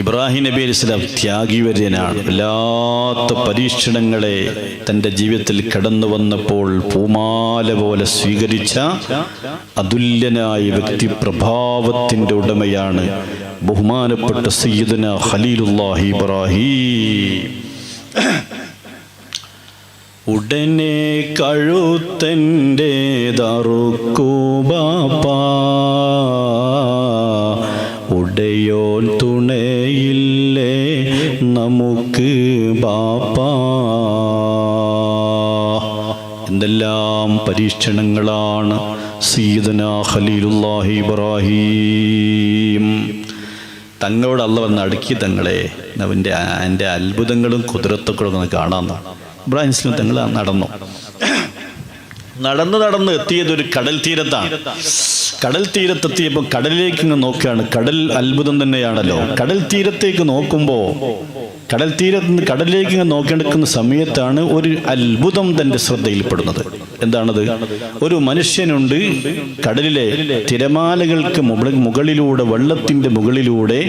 ഇബ്രാഹിം നബി അലൈഹി സ്വലാം ത്യാഗിവര്യനാണ്. വല്ലാത്ത പരീക്ഷണങ്ങളെ തന്റെ ജീവിതത്തിൽ കടന്നു വന്നപ്പോൾ പൂമാല പോലെ സ്വീകരിച്ച അതുല്യനായ വ്യക്തി പ്രഭാവത്തിന്റെ ഉടമയാണ് ബഹുമാനപ്പെട്ട സയ്യിദന ഖലീലുല്ലാഹി ഇബ്രാഹിം. ഉടനെ കഴുത്തന്റെ ദറുക്കൂബാപ്പാ തുണയില്ലേ നമുക്ക് ബാപ്പ. എന്തെല്ലാം പരീക്ഷണങ്ങളാണ് സീദന ഖലീലുല്ലാഹി ഇബ്രാഹീം. തങ്ങളോട് അല്ല വന്ന് അടുക്കി തങ്ങളെ. അവന്റെ എന്റെ അത്ഭുതങ്ങളും കുതിരത്തൊക്കെ ഒന്ന് കാണാമെന്നാണ് ഇബ്രാഹിം ഇസ്ലാം തങ്ങൾ നടന്നു. നടന്ന് നടന്ന് എത്തിയത് ഒരു കടൽ തീരത്താണ്. കടൽ തീരത്തെത്തിയപ്പോൾ കടലിലേക്ക് ഇങ്ങ് നോക്കുകയാണ്. കടൽ അത്ഭുതം തന്നെയാണല്ലോ. കടൽ തീരത്തേക്ക് നോക്കുമ്പോൾ കടൽ തീരത്ത് നിന്ന് കടലിലേക്ക് ഇങ്ങ് നോക്കിയെടുക്കുന്ന സമയത്താണ് ഒരു അത്ഭുതം തന്റെ ശ്രദ്ധയിൽപ്പെടുന്നത്. എന്താണത്? ഒരു മനുഷ്യനുണ്ട് കടലിലെ തിരമാലകൾക്ക് മുകളിലൂടെ വെള്ളത്തിന്റെ മുകളിലൂടെ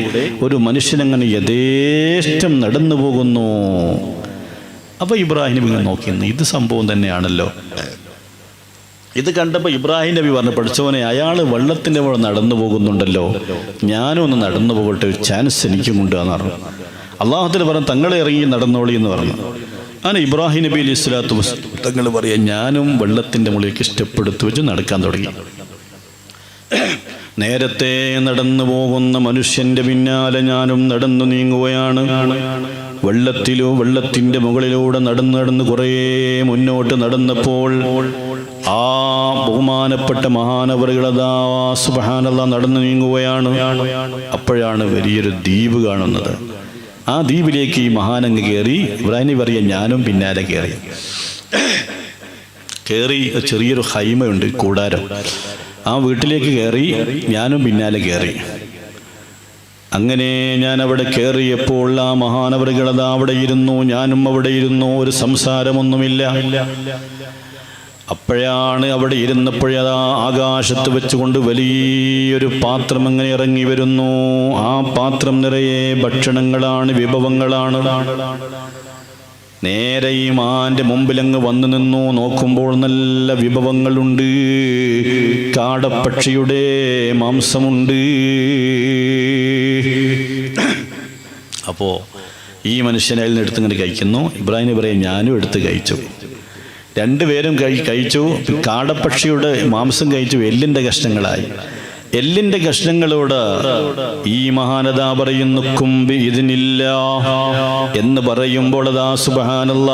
ഒരു മനുഷ്യനങ്ങനെ യഥേഷ്ടം നടന്നു പോകുന്നു അപ്പോൾ ഇബ്രാഹിം ഇങ്ങനെ നോക്കിയിരുന്നു ഇത് സംഭവം തന്നെയാണല്ലോ. ഇത് കണ്ടപ്പോൾ ഇബ്രാഹിം നബി പറഞ്ഞു പഠിച്ചവനെ അയാൾ വെള്ളത്തിന്റെ മുകളിൽ നടന്നു പോകുന്നുണ്ടല്ലോ. ഞാനും ഒന്ന് നടന്നു പോകട്ടെ ഒരു ചാൻസ് എനിക്കും ഉണ്ട് എന്ന് പറഞ്ഞു. അള്ളാഹത്തിൽ പറഞ്ഞു തങ്ങളെ ഇറങ്ങി നടന്നോളി എന്ന് പറഞ്ഞു. അങ്ങനെ ഇബ്രാഹിം നബി അലി വസ്സ- തങ്ങൾ പറയാം ഞാനും വെള്ളത്തിന്റെ മുകളിലേക്ക് സ്റ്റെപ്പ് വെച്ച് നടക്കാൻ തുടങ്ങി. നേരത്തെ നടന്നു പോകുന്ന മനുഷ്യന്റെ പിന്നാലെ ഞാനും നടന്നു നീങ്ങുകയാണ്. വെള്ളത്തിലോ വെള്ളത്തിന്റെ മുകളിലൂടെ നടന്നു നടന്ന് കുറേ മുന്നോട്ട് നടന്നപ്പോൾ ആ ബഹുമാനപ്പെട്ട മഹാനവറുകളതാ സുബഹാനല്ല നടന്നു നീങ്ങുകയാണ്. അപ്പോഴാണ് വലിയൊരു ദ്വീപ് കാണുന്നത്. ആ ദ്വീപിലേക്ക് ഈ മഹാനങ്ങ് കയറി ഇബ്രാഹിം പറയ ഞാനും പിന്നാലെ കയറി. കയറി ചെറിയൊരു ഹൈമയുണ്ട് കൂടാരം. ആ വീട്ടിലേക്ക് കയറി ഞാനും പിന്നാലെ കയറി. അങ്ങനെ ഞാൻ അവിടെ കയറിയപ്പോൾ ആ മഹാനവറുകളത് അവിടെ ഇരുന്നു ഞാനും അവിടെ ഇരുന്നു ഒരു സംസാരമൊന്നുമില്ല. അപ്പോഴാണ് അവിടെ ഇരുന്നപ്പോഴതാ ആകാശത്ത് വെച്ചുകൊണ്ട് വലിയൊരു പാത്രം അങ്ങനെ ഇറങ്ങി വരുന്നു. ആ പാത്രം നിറയെ ഭക്ഷണങ്ങളാണ് വിഭവങ്ങളാണ്. നേരെ ഈ മാന്റെ മുമ്പിലങ്ങ് വന്നു നിന്നു. നോക്കുമ്പോൾ നല്ല വിഭവങ്ങളുണ്ട്. കാടപ്പക്ഷിയുടെ മാംസമുണ്ട്. അപ്പോൾ ഈ മനുഷ്യനെ അതിൽ നിന്ന് എടുത്തിങ്ങനെ കഴിക്കുന്നു. ഇബ്രാഹിം ഇബ്രാഹിം ഞാനും എടുത്ത് കഴിച്ചു. രണ്ടുപേരും കഴി കഴിച്ചു. കാടപ്പക്ഷിയുടെ മാംസം കഴിച്ചു. എല്ലിന്റെ കഷ്ണങ്ങളായി. എല്ലിന്റെ കഷ്ണങ്ങളോട് ഈ മഹാനത പറയുന്നു കുമ്പി ഇതിനില്ല എന്ന് പറയുമ്പോൾ അതാ സുബാനല്ല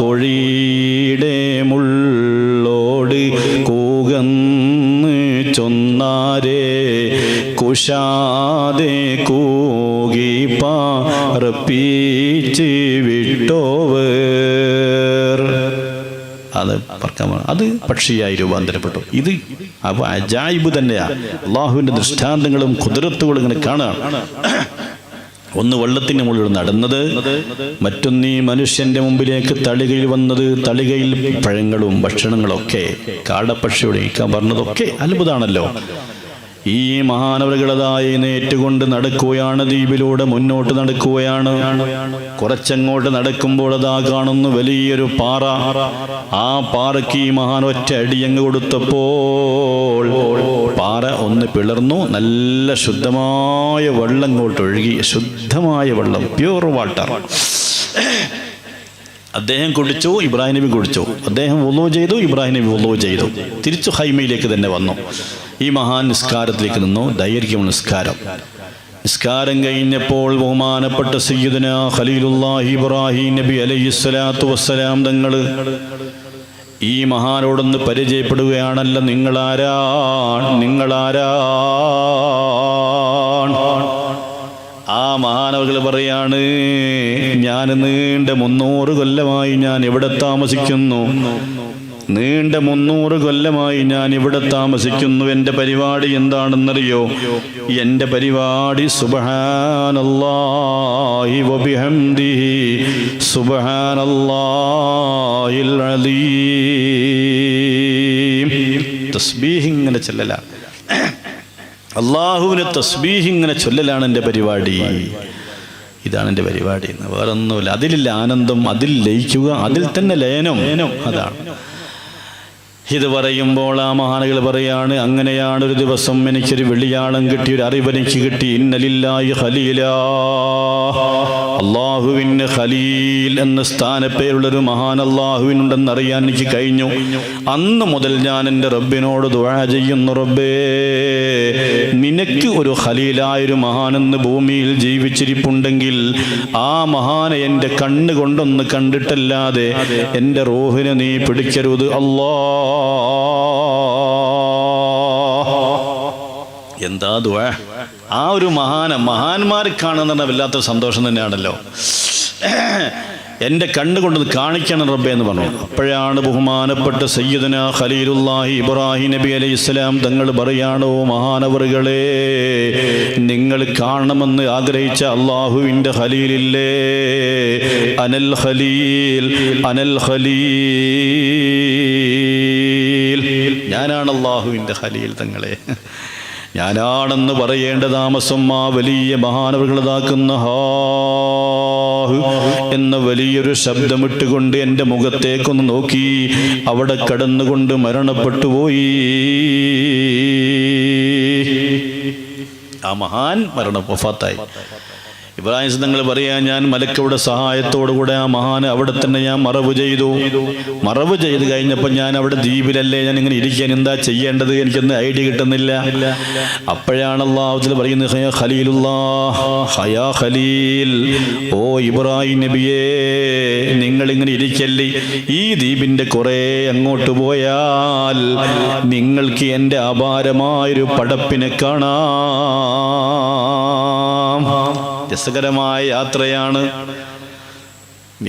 കോഴിയുടെ മുള്ളോട് കൂകന്ന് ചൊന്നാരേ കുശാതെ കൂകി പാറപ്പീച്ച് പോണു. അത് പക്ഷിയായി രൂപാന്തരപ്പെട്ടു. ഇത് അപ്പൊ അജായിബ് തന്നെയാണ് അള്ളാഹുവിന്റെ ദൃഷ്ടാന്തങ്ങളും കുതിരത്തുകളും ഇങ്ങനെ കാണാം ഒന്ന് വെള്ളത്തിന് മുകളിൽ നടന്നത് മറ്റൊന്ന് ഈ മനുഷ്യന്റെ മുമ്പിലേക്ക് തളികയിൽ വന്നത് തളികയിൽ പഴങ്ങളും ഭക്ഷണങ്ങളൊക്കെ കാടപ്പക്ഷിയോട് ഇരിക്കാൻ പറഞ്ഞതൊക്കെ അത്ഭുതമാണല്ലോ. ഈ മഹാനവരുകളതായി നേറ്റുകൊണ്ട് നടക്കുകയാണ് ദ്വീപിലൂടെ മുന്നോട്ട് നടക്കുകയാണ്. കുറച്ചങ്ങോട്ട് നടക്കുമ്പോൾ അതാ കാണുന്നു വലിയൊരു പാറ. ആ പാറയ്ക്ക് ഈ മഹാൻ ഒറ്റ അടിയങ്ങ് കൊടുത്തപ്പോൾ പാറ ഒന്ന് പിളർന്നു. നല്ല ശുദ്ധമായ വെള്ളം ഇങ്ങോട്ട് ഒഴുകി ശുദ്ധമായ വെള്ളം. പ്യൂർ വാട്ടർ അദ്ദേഹം കുടിച്ചു ഇബ്രാഹിം നബി കുടിച്ചു. അദ്ദേഹം വൊലോ ചെയ്തു ഇബ്രാഹിം നബി വൊലോ ചെയ്തു. തിരിച്ചു ഹൈമയിലേക്ക് തന്നെ വന്നു. ഈ മഹാൻ നിസ്കാരത്തിലേക്ക് നിന്നു. ദൈർഘ്യം നിസ്കാരം. നിസ്കാരം കഴിഞ്ഞപ്പോൾ ബഹുമാനപ്പെട്ട സയ്യിദന ഖലീലുല്ലാഹി ഇബ്രാഹിം നബി അലൈഹി സ്വലാത്തു വസ്സലാം തങ്ങൾ ഈ മഹാനോടൊന്ന് പരിചയപ്പെടുകയാണല്ലോ നിങ്ങളാരാ? നിങ്ങളാരാ? മഹാനവകൾ പറയാണ് ഞാൻ നീണ്ട മുന്നൂറ് കൊല്ലമായി ഞാൻ ഇവിടെ താമസിക്കുന്നു. നീണ്ട മുന്നൂറ് കൊല്ലമായി ഞാൻ ഇവിടെ താമസിക്കുന്നു. എന്റെ പരിപാടി എന്താണെന്നറിയോ? എന്റെ പരിപാടി സുബഹാനല്ലാഹി വബിഹംദിഹി സുബഹാനല്ലാഹിൽ അലീം. തസ്ബീഹ് ഇങ്ങനെ ചെല്ലലാണ് അള്ളാഹുവിന് തസ്ബീഹ് ഇങ്ങനെ ചൊല്ലലാണ് എന്റെ പരിപാടി. ഇതാണ് എന്റെ പരിപാടി. എന്ന് വേറൊന്നുമില്ല. അതിലില്ല ആനന്ദം അതിൽ ലയിക്കുക അതിൽ തന്നെ ലയനം. അതാണ്. ഇത് പറയുമ്പോൾ ആ മഹാനുകൾ പറയാണ് അങ്ങനെയാണ് ഒരു ദിവസം എനിക്കൊരു വെള്ളിയാളം കിട്ടി ഒരു അറിവ് എനിക്ക് കിട്ടി. ഇന്നലില്ലായി ഖലീല. അള്ളാഹുവിന് ഖലീൽ എന്ന സ്ഥാനപ്പേരുള്ളൊരു മഹാൻ അള്ളാഹുവിനുണ്ടെന്ന് അറിയാൻ എനിക്ക് കഴിഞ്ഞു. അന്ന് മുതൽ ഞാൻ എന്റെ റബ്ബിനോട് ദുഴ ചെയ്യുന്നു റബ്ബേ നിനക്ക് ഒരു ഖലീലായൊരു മഹാനെന്ന് ഭൂമിയിൽ ജീവിച്ചിരിപ്പുണ്ടെങ്കിൽ ആ മഹാനെ എന്റെ കണ്ണ് കൊണ്ടൊന്ന് കണ്ടിട്ടല്ലാതെ എന്റെ റോഹിനെ നീ പിടിക്കരുത്. അല്ലാ എന്താ ദുആ ആ ഒരു മഹാന മഹാന്മാരെ കാണുന്ന വല്ലാത്ത സന്തോഷം തന്നെയാണല്ലോ. എന്റെ കണ്ണുകൊണ്ട് കാണിക്കണം റബ്ബെ എന്ന് പറഞ്ഞു. അപ്പോഴാണ് ബഹുമാനപ്പെട്ട സയ്യിദന ഖലീലുല്ലാഹി ഇബ്രാഹിം നബി അലൈഹി ഇസ്ലാം തങ്ങൾ പറയാണോ മഹാനവറുകളെ നിങ്ങൾ കാണണമെന്ന് ആഗ്രഹിച്ച അള്ളാഹുവിന്റെ ഖലീലില്ലേ? അനൽ ഖലീൽ അനൽ ഖലീൽ. ഞാനാണ് അള്ളാഹുവിന്റെ ഖലീൽ തങ്ങളെ. ഞാനാണെന്ന് പറയേണ്ട താമസം ആ വലിയ മഹാനവർകളതാക്കുന്ന ഹാഹു എന്ന വലിയൊരു ശബ്ദമിട്ടുകൊണ്ട് എന്റെ മുഖത്തേക്കൊന്ന് നോക്കി. അവിടെ കടന്നുകൊണ്ട് മരണപ്പെട്ടുപോയി ആ മഹാൻ മരണ വഫാത്തായി. ഇബ്രാഹിം തങ്ങൾ പറയാ ഞാൻ മലക്കയുടെ സഹായത്തോടുകൂടെ ആ മഹാന് അവിടെ തന്നെ ഞാൻ മറവ് ചെയ്തു. മറവ് ചെയ്ത് കഴിഞ്ഞപ്പോൾ ഞാൻ അവിടെ ദ്വീപിലല്ലേ ഞാൻ ഇങ്ങനെ ഇരിക്കാൻ എന്താ ചെയ്യേണ്ടത്? എനിക്കൊന്ന് ഐഡിയ കിട്ടുന്നില്ല. അപ്പോഴാണ് അള്ളാഹുദിൽ പറയുന്നത് ഹയാ ഖലീലുല്ലാ ഹയാ ഖലീൽ. ഓ ഇബ്രാഹിം നബിയേ നിങ്ങൾ ഇങ്ങനെ ഇരിക്കല്ലേ? ഈ ദ്വീപിന്റെ കുറേ അങ്ങോട്ട് പോയാൽ നിങ്ങൾക്ക് എന്റെ അപാരമായൊരു പടപ്പിനെ കാണാം. രസകരമായ യാത്രയാണ്.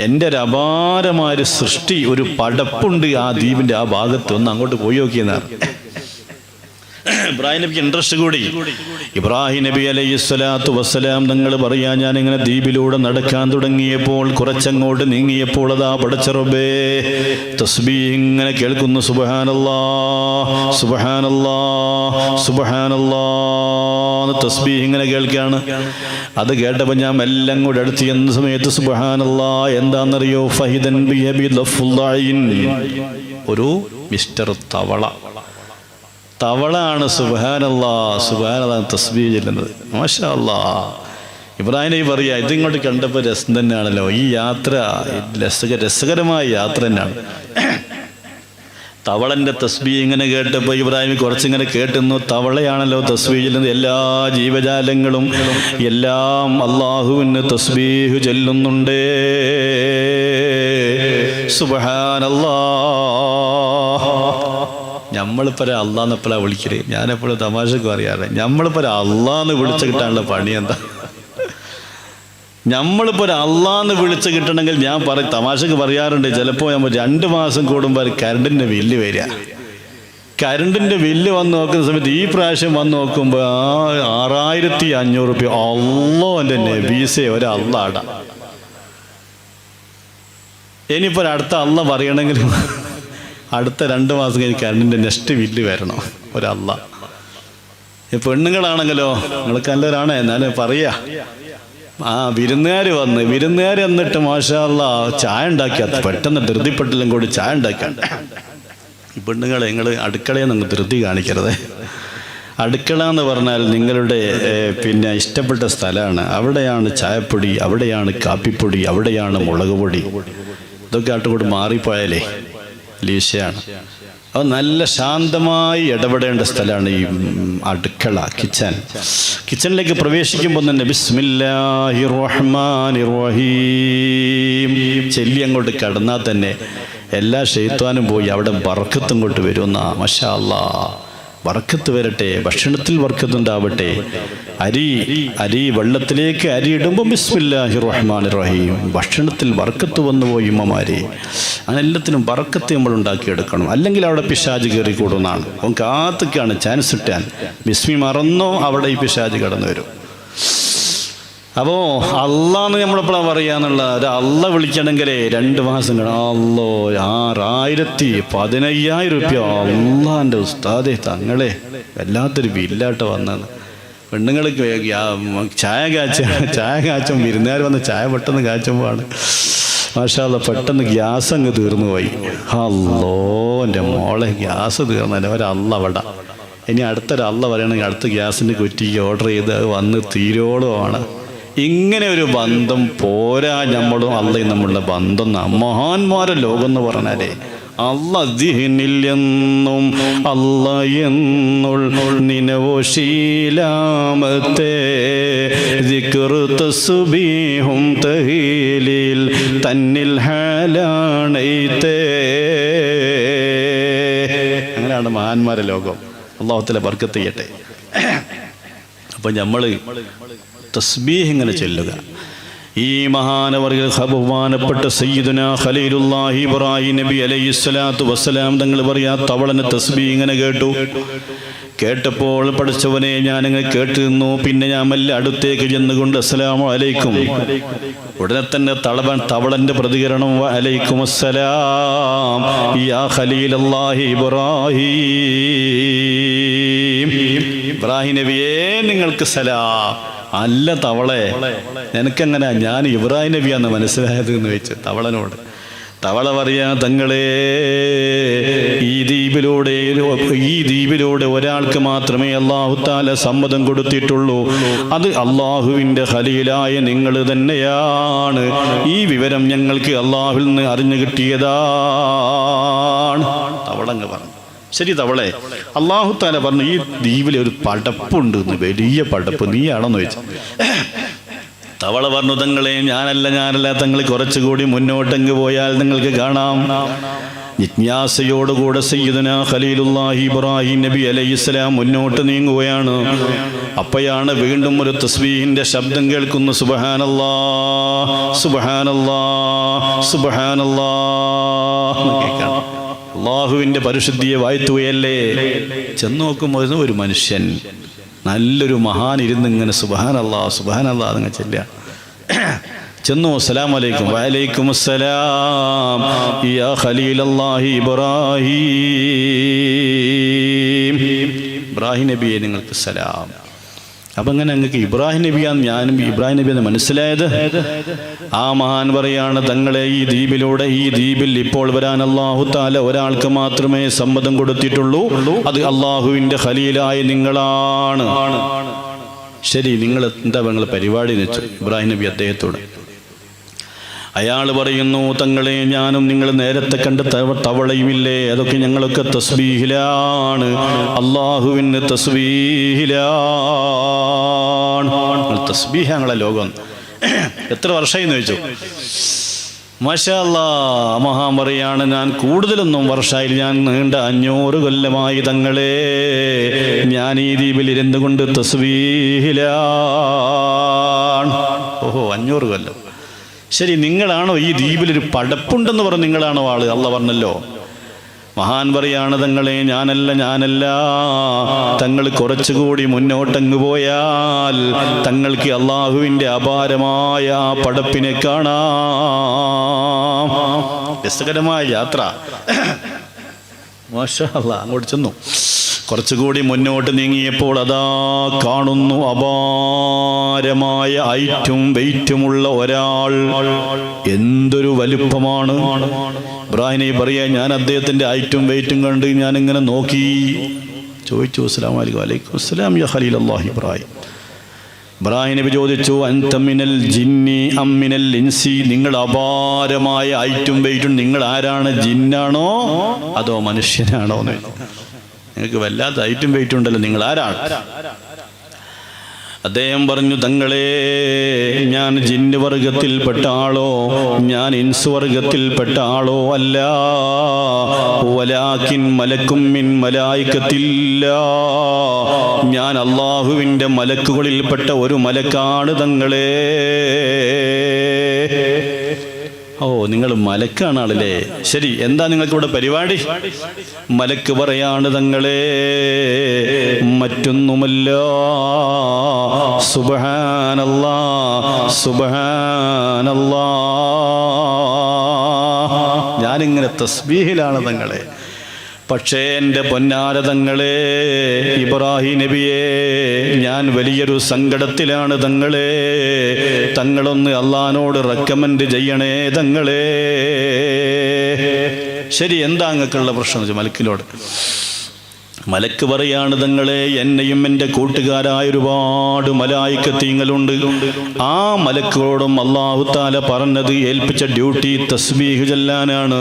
എന്റെ ഒരു അപാരമായൊരു സൃഷ്ടി ഒരു പടപ്പുണ്ട് ആ ദ്വീപിന്റെ ആ ഭാഗത്ത്. ഒന്ന് അങ്ങോട്ട് പോയി നോക്കിയെന്നാണ്. ഇബ്രാഹിം നബിക്ക് ഇൻട്രസ്റ്റ് കൂടി. ഇബ്രാഹിം നബി അലൈഹി സ്വലാത്തു വസ്സലാം നിങ്ങൾ പറയാ ഞാൻ ഇങ്ങനെ ദ്വീപിലൂടെ നടക്കാൻ തുടങ്ങിയപ്പോൾ കുറച്ചങ്ങോട്ട് നീങ്ങിയപ്പോൾ അതാ പടച്ചറബേ തസ്ബീ ഇങ്ങനെ കേൾക്കുന്നു സുബഹാനല്ലാ സുബഹാനല്ലാ സുബഹാനല്ലാ തസ്ബീ ഇങ്ങനെ കേൾക്കുകയാണ്. അത് കേട്ടപ്പോൾ ഞാൻ എല്ലാം കൂടെ അടുത്ത് എന്ത് സമയത്ത് സുബഹാനല്ലാ എന്താണെന്നറിയോ? ഫഹിദൻ ബി ഹബി ഒരു മിസ്റ്റർ തവള. തവളാണ് സുബാനല്ലാ സുബാനല്ലാ തസ്ബീ ചെല്ലുന്നത്. മാഷാ അല്ലാ ഇബ്രാഹിം നബി പറയുക ഇതിങ്ങോട്ട് കണ്ടപ്പോൾ രസം തന്നെയാണല്ലോ. ഈ യാത്ര രസക രസകരമായ യാത്ര തന്നെയാണ്. തവളന്റെ തസ്ബീ ഇങ്ങനെ കേട്ടപ്പോൾ ഇബ്രാഹിം കുറച്ചിങ്ങനെ കേട്ടുന്നു. തവളയാണല്ലോ തസ്ബീ ചെല്ലുന്നത്. എല്ലാ ജീവജാലങ്ങളും എല്ലാം അള്ളാഹുവിന് തസ്ബീഹ് ചെല്ലുന്നുണ്ട്. സുബഹാനല്ലാ. നമ്മളിപ്പോൾ അള്ളാന്നെപ്പോഴാണ് വിളിക്കൽ. ഞാനെപ്പോഴും തമാശക്ക് അറിയാറ് നമ്മളിപ്പോൾ അള്ളാന്ന് വിളിച്ച് കിട്ടാനുള്ള പണി എന്താ? നമ്മളിപ്പോൾ ഒരു അള്ളാന്ന് വിളിച്ച് കിട്ടണമെങ്കിൽ ഞാൻ പറ തമാശക്ക് പറയാറുണ്ട്. ചിലപ്പോൾ നമ്മൾ രണ്ട് മാസം കൂടുമ്പോൾ കരണ്ടിന്റെ ബില്ല് വരിക. കരണ്ടിന്റെ ബില്ല് വന്ന് നോക്കുന്ന സമയത്ത് ഈ പ്രാവശ്യം വന്ന് നോക്കുമ്പോൾ ആ ആറായിരത്തി അഞ്ഞൂറ് റുപ്യ അള്ളോ എന്റെ നബീസെ ഒരു അള്ളാട ഇനിയിപ്പോൾ അടുത്ത അള്ള പറയണമെങ്കിൽ അടുത്ത രണ്ട് മാസം കഴിഞ്ഞ് കരണ്ടിന്റെ നെക്സ്റ്റ് ബില്ല് വരണം. ഒരല്ല. പെണ്ണുങ്ങളാണെങ്കിലോ? നിങ്ങൾക്ക് നല്ലവരാണ്. എന്നാലും പറയാ. ആ വിരുന്നുകാർ വന്ന് വിരുന്നുകാർ എന്നിട്ട് മാഷാല്ല ചായ ഉണ്ടാക്കി അത് പെട്ടെന്ന് ധൃതിപ്പെട്ടിലും കൂടി ചായ ഉണ്ടാക്കാണ്ട് ഈ പെണ്ണുങ്ങളെ നിങ്ങൾ അടുക്കളയിൽ നിങ്ങൾ ധൃതി കാണിക്കരുത്. അടുക്കള എന്ന് പറഞ്ഞാൽ നിങ്ങളുടെ പിന്നെ ഇഷ്ടപ്പെട്ട സ്ഥലമാണ്. അവിടെയാണ് ചായപ്പൊടി അവിടെയാണ് കാപ്പിപ്പൊടി അവിടെയാണ് മുളക് പൊടി ഇതൊക്കെ ആട്ടുകൂടി മാറിപ്പോയാലേ. ലീശയാണ്. അത് നല്ല ശാന്തമായി ഇടപെടേണ്ട സ്ഥലമാണ് ഈ അടുക്കള കിച്ചൺ കിച്ചണിലേക്ക് പ്രവേശിക്കുമ്പോൾ തന്നെ ബിസ്മില്ലാഹി റഹീം ചെല്ലി അങ്ങോട്ട് കടന്നാൽ തന്നെ എല്ലാ ഷെയ്ത്താനും പോയി അവിടെ ബർക്കത്തും ഇങ്ങോട്ട് വരുന്ന മഷാ അല്ലാ വർക്കത്ത് വരട്ടെ ഭക്ഷണത്തിൽ വർക്കത്തുണ്ടാവട്ടെ അരി അരി വെള്ളത്തിലേക്ക് അരി ഇടുമ്പോൾ ബിസ്മില്ലാഹി റഹ്മാൻ റഹീം ഭക്ഷണത്തിൽ വറക്കത്ത് വന്നുപോയി ഉമ്മമാരെ. അങ്ങനെ എല്ലാത്തിനും വറക്കത്ത് നമ്മൾ ഉണ്ടാക്കിയെടുക്കണം. അല്ലെങ്കിൽ അവിടെ പിശാജ് കയറി കൂടുന്നതാണ് അപ്പം കാത്തുക്കാണ് ചാൻസ് കിട്ടാൻ. ബിസ്മി മറന്നോ അവിടെ ഈ പിശാജ് കടന്നു വരും. അപ്പോൾ അള്ളാന്ന് നമ്മളെപ്പോഴാണ് പറയാന്നുള്ള ഒരു അള്ള വിളിക്കണമെങ്കിലേ രണ്ട് മാസം കാണാം അല്ലോ ആറായിരത്തി പതിനയ്യായിരം റുപ്യ അള്ളാന്റെ ഉസ്താദെ തങ്ങളെ. വല്ലാത്തൊരു ബില്ലാട്ട് വന്നത് പെണ്ണുങ്ങൾക്ക് ചായ കാച്ച ചായ കാച്ചും. വിരുന്നുകാർ വന്ന് ചായ പെട്ടെന്ന് കാച്ചുമ്പോഴാണ്. മാഷാല്ല പെട്ടെന്ന് ഗ്യാസ് അങ്ങ് തീർന്നു പോയി. അല്ലോ എന്റെ മോളെ ഗ്യാസ് തീർന്നല്ലേ ഒരല്ല വട. ഇനി അടുത്തൊരല്ല പറയണമെങ്കിൽ അടുത്ത ഗ്യാസിന്റെ കുറ്റിക്ക് ഓർഡർ ചെയ്ത് അത് വന്ന് തീരോളമാണ് ഇങ്ങനെ ഒരു ബന്ധം പോരാ നമ്മളും അല്ലയും നമ്മളുടെ ബന്ധം. മഹാന്മാരെ ലോകം എന്ന് പറഞ്ഞാലേ. അല്ല അല്ല എന്നുൾ നിനവോശീലാമത്തെ. ദിക്റ് സുബീഹും തഹീലിൽ തന്നിൽ ഹാലാണൈത്തേ. അങ്ങനെയാണ് മഹാന്മാരെ ലോകം. അള്ളാഹുത്തിലെ ബർക്കത്ത് ചെയ്യട്ടെ. അപ്പം നമ്മൾ തസ്ബീഹ് ഇങ്ങനെ ചെല്ലുക. ഈ മഹാനവർകൾ ബഹുമാനപ്പെട്ട സയ്യിദുന ഖലീലുല്ലാഹി ഇബ്രാഹിം നബി അലൈഹി സ്വലാത്തു വസ്സലാം തങ്ങൾ പറയാ തവളന് തസ്ബി ഇങ്ങനെ കേട്ടു. കേട്ടപ്പോൾ പഠിച്ചവനെ ഞാനങ്ങ് കേട്ടു നിന്നു പിന്നെ ഞാൻ മെല്ലെ അടുത്തേക്ക് ചെന്നുകൊണ്ട് അസ്സലാമു അലൈക്കും. ഉടനെ തന്നെ തളവൻ തവളന്റെ പ്രതികരണം "വ അലൈക്കും അസ്സലാം. യാ ഖലീലല്ലാഹി ഇബ്രാഹിം. ഇബ്രാഹിം നബിയേ നിങ്ങൾക്ക് സലാം. അല്ല തവളെ നിനക്കെങ്ങനെ ഞാൻ ഇബ്രാഹിം നബിയാന്ന് മനസ്സിലായത് എന്ന് വെച്ച് തവളനോട്. തവള പറയാ തങ്ങളെ ഈ ദ്വീപിലൂടെ ഈ ദ്വീപിലൂടെ ഒരാൾക്ക് മാത്രമേ അള്ളാഹു താല സമ്മതം കൊടുത്തിട്ടുള്ളൂ. അത് അള്ളാഹുവിന്റെ ഹലിയിലായ നിങ്ങൾ തന്നെയാണ്. ഈ വിവരം ഞങ്ങൾക്ക് അള്ളാഹുവിൽ നിന്ന് അറിഞ്ഞു കിട്ടിയതാണ്. തവളങ്ങ് പറഞ്ഞു. ശരി തവളെ അള്ളാഹു താല പറഞ്ഞു ഈ ദ്വീപിലെ ഒരു പടപ്പുണ്ട് വലിയ പടപ്പ് നീയാണെന്ന് ചോദിച്ചു. തവള പറഞ്ഞു തങ്ങളെ ഞാനല്ല ഞാനല്ല തങ്ങൾ കുറച്ചുകൂടി മുന്നോട്ടങ്ങ് പോയാൽ നിങ്ങൾക്ക് കാണാം. ജിജ്ഞാസയോടുകൂടെ സയ്യിദന ഖലീലുല്ലാഹി ഇബ്രാഹിം നബി അലൈഹിസ്സലാം മുന്നോട്ട് നീങ്ങുകയാണ്. അപ്പോഴാണ് വീണ്ടും ഒരു തസ്ബീഹിന്റെ ശബ്ദം കേൾക്കുന്നു സുബഹാനല്ലാ സുബഹാനല്ലാ സുബഹാനല്ലാ എന്ന് കേൾക്കണം അള്ളാഹുവിന്റെ പരിശുദ്ധിയെ വാഴ്ത്തുകയല്ലേ? ചെന്ന് നോക്കുമ്പോൾ ഒരു മനുഷ്യൻ. നല്ലൊരു മഹാൻ ഇരുന്ന് ഇങ്ങനെ സുബാൻ അള്ളാഹ് നിങ്ങൾ ചെല്ലുക. ചെന്നു അസ്സലാം വലൈക്കും വലൈക്കും അസ്സലാം. യാ ഖലീലല്ലാഹി ഇബ്രാഹിം. ഇബ്രാഹിം നബിയെ നിങ്ങൾക്ക് സലാം. അപ്പം അങ്ങനെ അങ്ങക്ക് ഇബ്രാഹിം നബിയാന്ന് ഞാനും ഇബ്രാഹിം നബി എന്ന് മനസ്സിലായത്? ആ മഹാൻ പറയാണ് തങ്ങളെ ഈ ദ്വീപിലൂടെ ഈ ദ്വീപിൽ ഇപ്പോൾ വരാൻ അള്ളാഹു താല ഒരാൾക്ക് മാത്രമേ സമ്മതം കൊടുത്തിട്ടുള്ളൂ. അത് അള്ളാഹുവിന്റെ ഖലീലായ നിങ്ങളാണ്. ശരി നിങ്ങൾ എന്താ നിങ്ങൾ പരിപാടി വെച്ചു? ഇബ്രാഹിം നബി അദ്ദേഹത്തോട്. അയാൾ പറയുന്നു തങ്ങളെ ഞാനും നിങ്ങൾ നേരത്തെ കണ്ട തവളയുമില്ലേ? അതൊക്കെ ഞങ്ങളൊക്കെ തസ്ബീഹിലാണ്. അള്ളാഹുവിന് തസ്ബീഹിലാണ്. ഞങ്ങളെ ലോകം. എത്ര വർഷമായി ചോദിച്ചു? മഷാല്ലാ മഹാൻ പറയാണ് ഞാൻ കൂടുതലൊന്നും വർഷായി ഞാൻ നീണ്ട അഞ്ഞൂറ് കൊല്ലമായി തങ്ങളെ ഞാൻ ഈ ദ്വീപിൽ ഇരുന്നു കൊണ്ട് തസ്ബീഹിലാണ്. ഓഹോ അഞ്ഞൂറ് കൊല്ലം. ശരി നിങ്ങളാണോ ഈ ദ്വീപിലൊരു പടപ്പുണ്ടെന്ന് പറഞ്ഞ് നിങ്ങളാണോ ആൾ? അല്ല പറഞ്ഞല്ലോ. മഹാൻ പറയാണ് തങ്ങളെ ഞാനല്ല ഞാനല്ല. തങ്ങൾ കുറച്ചുകൂടി മുന്നോട്ടങ്ങ് പോയാൽ തങ്ങൾക്ക് അള്ളാഹുവിന്റെ അപാരമായ ആ പടപ്പിനെ കാണാം. രസകരമായ യാത്ര. മാഷാ അല്ലാ, അങ്ങോട്ട് ചെന്നു. കുറച്ചുകൂടി മുന്നോട്ട് നീങ്ങിയപ്പോൾ അതാ കാണുന്നു അപാരമായ ഐറ്റും വെയിറ്റുമുള്ള ഒരാൾ. എന്തൊരു വലുപ്പമാണ്. ഇബ്രാഹിനെ പറയാ ഞാൻ അദ്ദേഹത്തിന്റെ ഐറ്റും വെയിറ്റും കണ്ട് ഞാൻ ഇങ്ങനെ നോക്കി. ചോദിച്ചു അസ്സലാം വലൈക്കും വലൈക്കും അസ്സലാം യ ഖലീൽ അള്ളാഹി ഇബ്രാഹിം. ഇബ്രാഹിം നബി ചോദിച്ചു അന്തമിനൽ ജിന്നി അമ്മിനൽ ഇൻസി? നിങ്ങൾ അപാരമായ ഐറ്റും വെയിറ്റും നിങ്ങൾ ആരാണ്? ജിന്നാണോ? അതോ മനുഷ്യനാണോ? എന്ന് നിങ്ങൾക്ക് വല്ലാത്ത ഐറ്റും വെയിറ്റും ഉണ്ടല്ലോ. നിങ്ങൾ ആരാണ്? അദ്ദേഹം പറഞ്ഞു തങ്ങളെ ഞാൻ ജിന്ന് വർഗത്തിൽപ്പെട്ട ആളോ ഞാൻ ഇൻസ് വർഗത്തിൽപ്പെട്ട ആളോ അല്ല. വലാക്കിൻ മലക്കും മിൻ മലായിക്കത്തില്ല. ഞാൻ അള്ളാഹുവിന്റെ മലക്കുകളിൽപ്പെട്ട ഒരു മലക്കാണ് തങ്ങളെ. ഓ നിങ്ങൾ മലക്കാണ് ശരി എന്താ നിങ്ങൾക്ക് ഇവിടെ പരിപാടി? മലക്ക് പറയാണ് തങ്ങളെ മറ്റൊന്നുമല്ല. സുബഹാനല്ലാ സുബഹാനല്ലാ. ഞാനിങ്ങനെ തസ്ബീഹിലാണ് തങ്ങളെ. പക്ഷേ എന്റെ പൊന്നാരതങ്ങളെ ഇബ്രാഹിം നബിയെ ഞാൻ വലിയൊരു സങ്കടത്തിലാണ് തങ്ങളെ. തങ്ങളൊന്ന് അള്ളഹാനോട് റെക്കമെൻഡ് ചെയ്യണേ തങ്ങളെ. ശരി എന്താ അങ്ങക്കുള്ള പ്രശ്നം മലക്കിലോട്. മലക്ക് പറയാണ് തങ്ങളെ എന്നെയും എന്റെ കൂട്ടുകാരായ ഒരുപാട് മലായിക്ക മലായിക്കത്തീങ്ങളുണ്ട് ആ മലക്കുകളോടും അള്ളാഹു താല പറഞ്ഞത് ഏൽപ്പിച്ച ഡ്യൂട്ടി തസ്ബീഹ് ചെല്ലാനാണ്.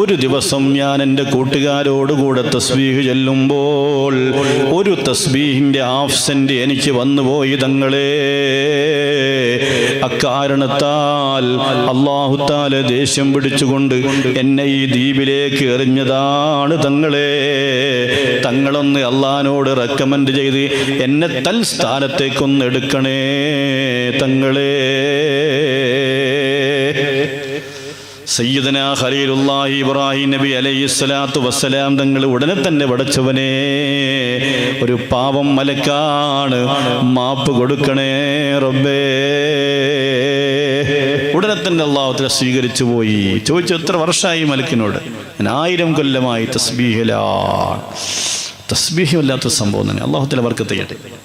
ഒരു ദിവസം ഞാൻ എന്റെ കൂട്ടുകാരോടുകൂടെ തസ്ബീഹ് ചെല്ലുമ്പോൾ ഒരു തസ്ബീഹിന്റെ ആഫ്സെന്റ് എനിക്ക് വന്നുപോയി തങ്ങളെ. അക്കാരണത്താൽ അള്ളാഹു താല ദേഷ്യം പിടിച്ചുകൊണ്ട് എന്നെ ഈ ദ്വീപിലേക്ക് എറിഞ്ഞതാണ് തങ്ങളെ. തങ്ങളൊന്ന് അള്ളഹാനോട് റെക്കമെൻഡ് ചെയ്ത് എന്നെ തൽ സ്ഥാനത്തേക്കൊന്ന് എടുക്കണേ തങ്ങളെ. സയ്യിദന ഖലീലുല്ലാഹി ഇബ്രാഹിം നബി അലൈഹി സ്വലാത്തു വസ്സലാം തങ്ങൾ ഉടനെ തന്നെ വടച്ചവനെ. ഒരു പാവം മലക്കാണ് മാപ്പ് കൊടുക്കണേ റബ്ബേ. ഉടനെ തന്നെ അള്ളാഹുത്തിനെ സ്വീകരിച്ചു പോയി. ചോദിച്ചു എത്ര വർഷമായി മലക്കിനോട്? ഞാൻ ആയിരം കൊല്ലമായി തസ്ബീഹിലാണ്. തസ്ബീഹമല്ലാത്ത സംഭവം തന്നെ അള്ളാഹുത്തിലെ ചെയ്യട്ടെ.